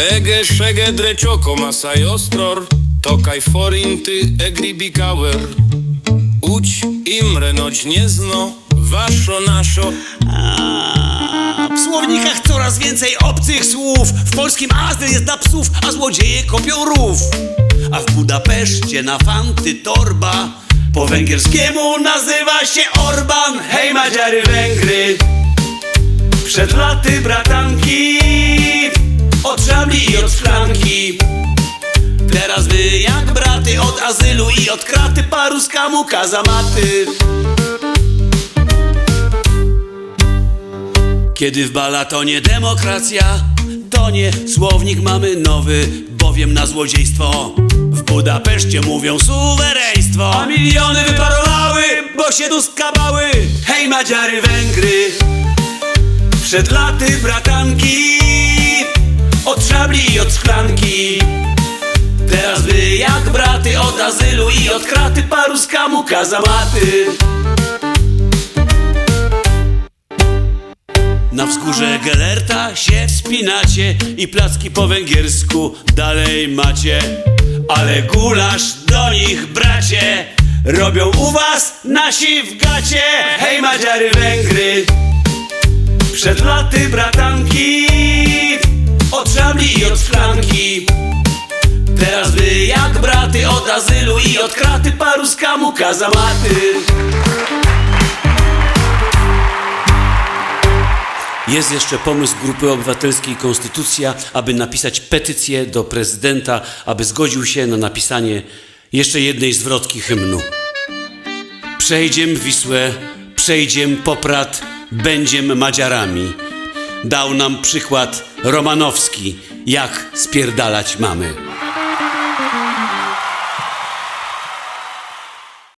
Szege, szege, drecioko, masaj ostror. Tokaj forinty, egribi kauer Uć, imre, noć nie zno Waszo, naszo. W słownikach coraz więcej obcych słów. W polskim azyl jest dla psów, a złodzieje kopią rów. A w Budapeszcie na fanty torba. Po węgierskiemu nazywa się Orban. Hej Madziary Węgry. Przed laty bratanki Od szabli i od szklanki Teraz wy jak braty od azylu i od kraty Paruskamu kazamaty Kiedy w balatonie demokracja, to nie słownik mamy nowy, bowiem na złodziejstwo w Budapeszcie mówią suwereństwo. A miliony wyparowały, bo się tu skabały. Hej Madziary Węgry, przed laty bratanki, i od szklanki. Teraz wy jak braty od azylu i od kraty paruskamu kazamaty. Na wzgórze Gelerta się wspinacie i placki po węgiersku dalej macie. Ale gulasz do nich, bracie, robią u was nasi w gacie. Hej Madziary Węgry, przed laty bratanki, Teraz wy jak braty od azylu i od kraty paruskamu kazamaty. Jest jeszcze pomysł Grupy Obywatelskiej Konstytucja, aby napisać petycję do prezydenta, aby zgodził się na napisanie jeszcze jednej zwrotki hymnu. Przejdziem Wisłę, przejdziem Poprad, będziem Madziarami. Dał nam przykład Romanowski, jak spierdalać mamy.